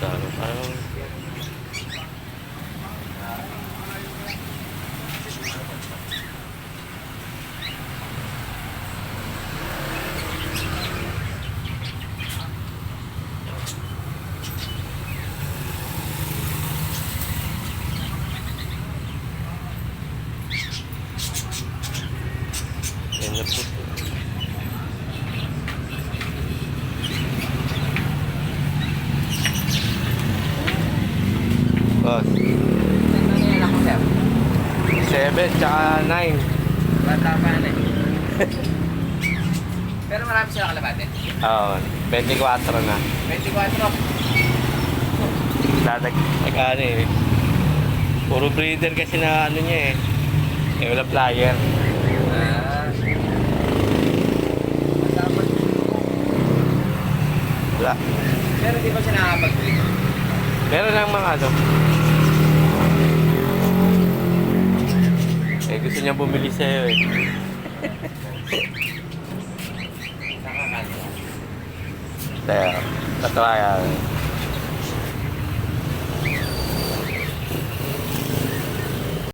Taro. Parang... Yan na po. Boss. Ano yan ako, sir? 7 tsaka 9. Bata pa na eh. Pero marami sila kalabate. Oo, 24 na. 24. Dadag, nag-ano eh. Puro breeder kasi na ano niya eh. Eh, wala flyer. Ah. Wala. Pero di ba siya nakakapag-breed? Meron lang mga ano. Eh, gusto niya bumili sa'yo eh. Nakakanta. Kaya, tatrayan.